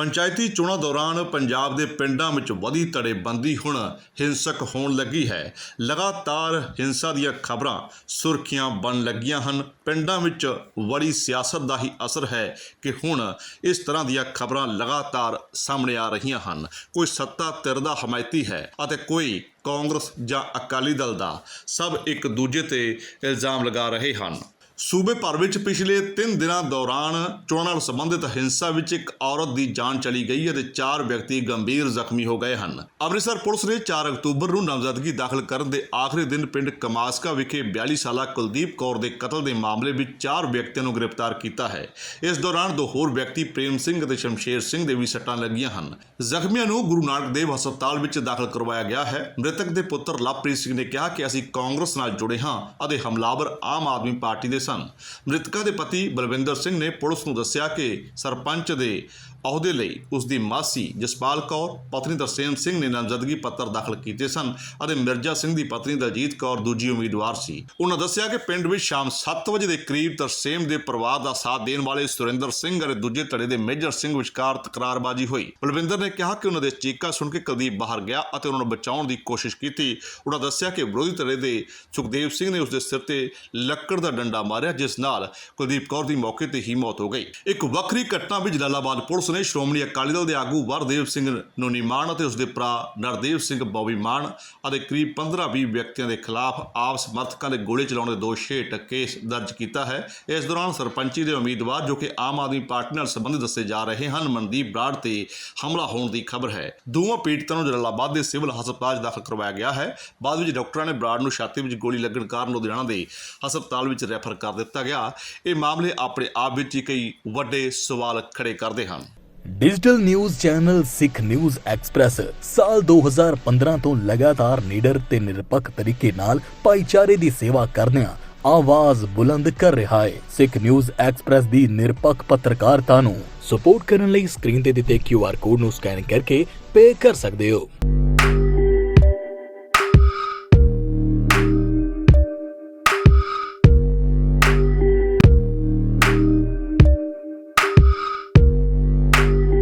ਪੰਚਾਇਤੀ ਚੋਣਾਂ ਦੌਰਾਨ ਪੰਜਾਬ ਦੇ ਪਿੰਡਾਂ ਵਿੱਚ ਵਧੀ ਧੜੇਬੰਦੀ ਹੁਣ ਹਿੰਸਕ ਹੋਣ ਲੱਗੀ ਹੈ। ਲਗਾਤਾਰ ਹਿੰਸਾ ਦੀਆਂ ਖਬਰਾਂ ਸੁਰਖੀਆਂ ਬਣ ਲੱਗੀਆਂ ਹਨ। ਪਿੰਡਾਂ ਵਿੱਚ ਵੜੀ ਸਿਆਸਤ ਦਾ ਹੀ ਅਸਰ ਹੈ ਕਿ ਹੁਣ ਇਸ ਤਰ੍ਹਾਂ ਦੀਆਂ ਖਬਰਾਂ ਲਗਾਤਾਰ ਸਾਹਮਣੇ ਆ ਰਹੀਆਂ ਹਨ। ਕੋਈ ਸੱਤਾ ਧਿਰ ਦਾ ਹਮਾਇਤੀ ਹੈ ਅਤੇ ਕੋਈ ਕਾਂਗਰਸ ਜਾਂ ਅਕਾਲੀ ਦਲ ਦਾ ਸਭ ਇੱਕ ਦੂਜੇ ਤੇ ਇਲਜ਼ਾਮ ਲਗਾ ਰਹੇ ਹਨ। ਸੂਬੇ ਭਰ ਵਿੱਚ ਪਿਛਲੇ 3 ਦਿਨਾਂ ਦੌਰਾਨ ਚੋਣਾਂ ਨਾਲ ਸੰਬੰਧਿਤ ਹਿੰਸਾ ਵਿੱਚ ਇੱਕ ਔਰਤ ਦੀ ਜਾਨ ਚਲੀ ਗਈ ਅਤੇ ਤੇ 4 ਵਿਅਕਤੀ ਗੰਭੀਰ ਜ਼ਖਮੀ ਹੋ ਗਏ ਹਨ। ਅੰਮ੍ਰਿਤਸਰ ਪੁਲਿਸ ਨੇ 4 ਅਕਤੂਬਰ ਨੂੰ ਨਾਮਜ਼ਦਗੀ ਦਾਖਲ ਕਰਨ ਦੇ ਆਖਰੀ ਦਿਨ ਪਿੰਡ ਕਮਾਸਕਾ ਵਿਖੇ 42 ਸਾਲਾ ਕੁਲਦੀਪ ਕੌਰ ਦੇ ਕਤਲ ਦੇ ਮਾਮਲੇ ਵਿੱਚ 4 ਵਿਅਕਤੀਆਂ ਨੂੰ ਗ੍ਰਿਫਤਾਰ ਕੀਤਾ ਹੈ। ਇਸ ਦੌਰਾਨ ਦੋ ਹੋਰ ਵਿਅਕਤੀ ਪ੍ਰੇਮ ਸਿੰਘ ਅਤੇ ਸ਼ਮਸ਼ੇਰ ਸਿੰਘ ਦੇ ਵੀ ਸੱਟਾਂ ਲੱਗੀਆਂ ਹਨ। ਜ਼ਖਮੀਆਂ ਨੂੰ ਗੁਰੂ ਨਾਨਕ ਦੇਵ ਹਸਪਤਾਲ ਵਿੱਚ ਦਾਖਲ ਕਰਵਾਇਆ ਗਿਆ ਹੈ। ਮ੍ਰਿਤਕ ਦੇ ਪੁੱਤਰ ਲਵਪ੍ਰੀਤ ਸਿੰਘ ਨੇ ਕਿਹਾ ਕਿ ਅਸੀਂ ਕਾਂਗਰਸ ਨਾਲ ਜੁੜੇ ਹਾਂ ਅਤੇ ਹਮਲਾਵਰ ਆਮ ਆਦਮੀ ਪਾਰਟੀ ਦੇ ਸਨ। ਮ੍ਰਿਤਕਾ ਦੇ ਪਤੀ ਬਲਵਿੰਦਰ ਸਿੰਘ ਨੇ ਪੁਲਿਸ ਨੂੰ ਦੱਸਿਆ ਕਿ ਸਰਪੰਚ ਦੇ ਅਹੁਦੇ ਲਈ ਉਸ ਦੀ ਮਾਸੀ ਜਸਪਾਲ ਕੌਰ, ਪਤਨੀ ਤਰਸੇਮ ਸਿੰਘ ਨੇ ਨਾਮਜ਼ਦਗੀ ਪੱਤਰ ਦਾਖਲ ਕੀਤੇ ਸਨ ਅਤੇ ਮਿਰਜ਼ਾ ਸਿੰਘ ਦੀ ਪਤਨੀ ਦਲਜੀਤ ਕੌਰ ਦੂਜੀ ਉਮੀਦਵਾਰ ਸੀ। ਉਹਨਾਂ ਦੱਸਿਆ ਕਿ ਪਿੰਡ ਵਿੱਚ ਸ਼ਾਮ 7 ਵਜੇ ਦੇ ਕਰੀਬ ਤਰਸੇਮ ਦੇ ਪਰਿਵਾਰ ਦਾ ਸਾਥ ਦੇਣ ਵਾਲੇ ਸੁਰਿੰਦਰ ਸਿੰਘ ਅਤੇ ਦੂਜੇ ਧੜੇ ਦੇ ਮੇਜਰ ਸਿੰਘ ਵਿਚਕਾਰ ਤਕਰਾਰਬਾਜ਼ੀ ਹੋਈ। ਬਲਵਿੰਦਰ ਨੇ ਕਿਹਾ ਕਿ ਉਹਨਾਂ ਦੇ ਚੀਕਾਂ ਸੁਣ ਕੇ ਕੁਲਦੀਪ ਬਾਹਰ ਗਿਆ ਅਤੇ ਉਹਨਾਂ ਨੂੰ ਬਚਾਉਣ ਦੀ ਕੋਸ਼ਿਸ਼ ਕੀਤੀ। ਉਹਨਾਂ ਦੱਸਿਆ ਕਿ ਵਿਰੋਧੀ ਧੜੇ ਦੇ ਸੁਖਦੇਵ ਸਿੰਘ ਨੇ ਉਸ ਦੇ ਸਿਰ ਤੇ ਲੱਕੜ ਦਾ ਡੰਡਾ ਮਾਰਿਆ ਰਿਹਾ, ਜਿਸ ਨਾਲ ਕੁਲਦੀਪ ਕੌਰ ਦੀ ਮੌਕੇ ਤੇ ਹੀ ਮੌਤ ਹੋ ਗਈ। ਇੱਕ ਵੱਖਰੀ ਘਟਨਾ ਵਿੱਚ ਜਲਾਲਾਬਾਦ ਪੁਲਿਸ ਨੇ ਸ਼੍ਰੋਮਣੀ ਅਕਾਲੀ ਦਲ ਦੇ ਆਗੂ ਵਰਦੇਵ ਸਿੰਘ ਨੋਨੀ ਮਾਨ ਅਤੇ ਉਸ ਦੇ ਭਰਾ ਨਰਦੇਵ ਸਿੰਘ ਬੌਬੀ ਮਾਨ ਅਤੇ ਕਰੀਬ 15-20 ਵਿਅਕਤੀਆਂ ਦੇ ਖਿਲਾਫ ਆਪ ਸਮਰਥਕਾਂ ਦੇ ਗੋਲੇ ਚਲਾਉਣ ਦੇ ਦੋਸ਼ ਹੇਠ ਕੇਸ ਦਰਜ ਕੀਤਾ ਹੈ। ਇਸ ਦੌਰਾਨ ਸਰਪੰਚੀ ਦੇ ਉਮੀਦਵਾਰ ਜੋ ਕਿ ਆਮ ਆਦਮੀ ਪਾਰਟੀ ਨਾਲ ਸੰਬੰਧਿਤ ਦੱਸੇ ਜਾ ਰਹੇ ਹਨ, ਮਨਦੀਪ ਬਰਾੜ ਤੇ ਹਮਲਾ ਹੋਣ ਦੀ ਖਬਰ ਹੈ। ਦੋਵਾਂ ਪੀੜਤਾਂ ਨੂੰ ਜਲਾਲਾਬਾਦ ਦੇ ਸਿਵਲ ਹਸਪਤਾਲ 'ਚ ਦਾਖਲ ਕਰਵਾਇਆ ਗਿਆ ਹੈ। ਬਾਅਦ ਵਿੱਚ ਡਾਕਟਰਾਂ ਨੇ ਬਰਾੜ ਨੂੰ ਛਾਤੀ ਵਿੱਚ ਗੋਲੀ ਲੱਗਣ ਕਾਰਨ ਲੁਧਿਆਣਾ ਦੇ ਹਸਪਤਾਲ ਵਿੱਚ ਰੈਫਰ ਕਰ ਕਰ ਦਿੱਤਾ ਗਿਆ। ਇਹ ਮਾਮਲੇ ਆਪਣੇ ਆਪ ਵਿੱਚ ਹੀ ਕਈ ਵੱਡੇ ਸਵਾਲ ਖੜੇ ਕਰਦੇ ਹਨ। Digital news channel Sikh news express ਸਾਲ 2015 ਤੋਂ ਲਗਾਤਾਰ ਨਿਡਰ ਤੇ ਨਿਰਪੱਖ ਤਰੀਕੇ ਨਾਲ ਭਾਈਚਾਰੇ ਦੀ ਸੇਵਾ ਕਰਦਿਆਂ ਆਵਾਜ਼ ਬੁਲੰਦ ਕਰ ਰਿਹਾ ਹੈ। ਸਿੱਖ ਨਿਊਜ਼ ਐਕਸਪ੍ਰੈਸ ਦੀ ਨਿਰਪੱਖ ਪੱਤਰਕਾਰਤਾ ਨੂੰ ਸਪੋਰਟ ਕਰਨ ਲਈ ਸਕਰੀਨ ਤੇ ਦਿੱਤੇ QR ਕੋਡ ਨੂੰ ਸਕੈਨ ਕਰਕੇ ਪੇ ਕਰ ਸਕਦੇ ਹੋ।